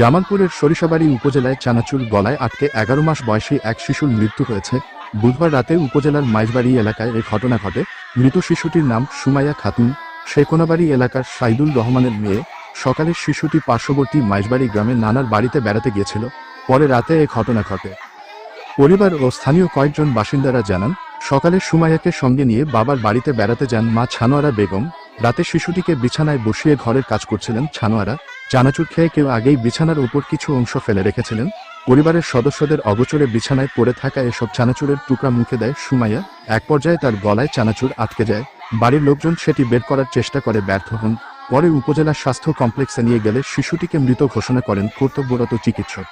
জামালপুরের সরিষাবাড়ি উপজেলায় চানাচুর গলায় আটকে এগারো মাস বয়সী এক শিশুর মৃত্যু হয়েছে। বুধবার রাতে উপজেলার মাইজবাড়ি এলাকায় এই ঘটনা ঘটে। মৃত শিশুটির নাম সুমাইয়া খাতুন। শেকোনাবাড়ি এলাকার সাইদুল রহমানের মেয়ে সকালে শিশুটি পার্শ্ববর্তী মাইজবাড়ি গ্রামে নানার বাড়িতে বেড়াতে গিয়েছিল। পরে রাতে এ ঘটনা ঘটে। পরিবার ও স্থানীয় কয়েকজন বাসিন্দারা জানান, সকালে সুমাইয়াকে সঙ্গে নিয়ে বাবার বাড়িতে বেড়াতে যান মা ছানোয়ারা বেগম। রাতে শিশুটিকে বিছানায় বসিয়ে ঘরের কাজ করছিলেন ছানোয়ারা। চানাচুর খেয়ে কেউ আগেই বিছানার উপর কিছু অংশ ফেলে রেখেছিলেন? পরিবারের সদস্যদের অগোচরে বিছানায় পড়ে থাকা এসব চানাচুরের টুকরা মুখে দেয় সুমাইয়া। এক পর্যায়ে তার গলায় চানাচুর আটকে যায়। বাড়ির লোকজন সেটি বের করার চেষ্টা করে ব্যর্থ হন। পরে উপজেলা স্বাস্থ্য কমপ্লেক্সে নিয়ে গেলে শিশুটিকে মৃত ঘোষণা করেন কর্তব্যরত চিকিৎসক।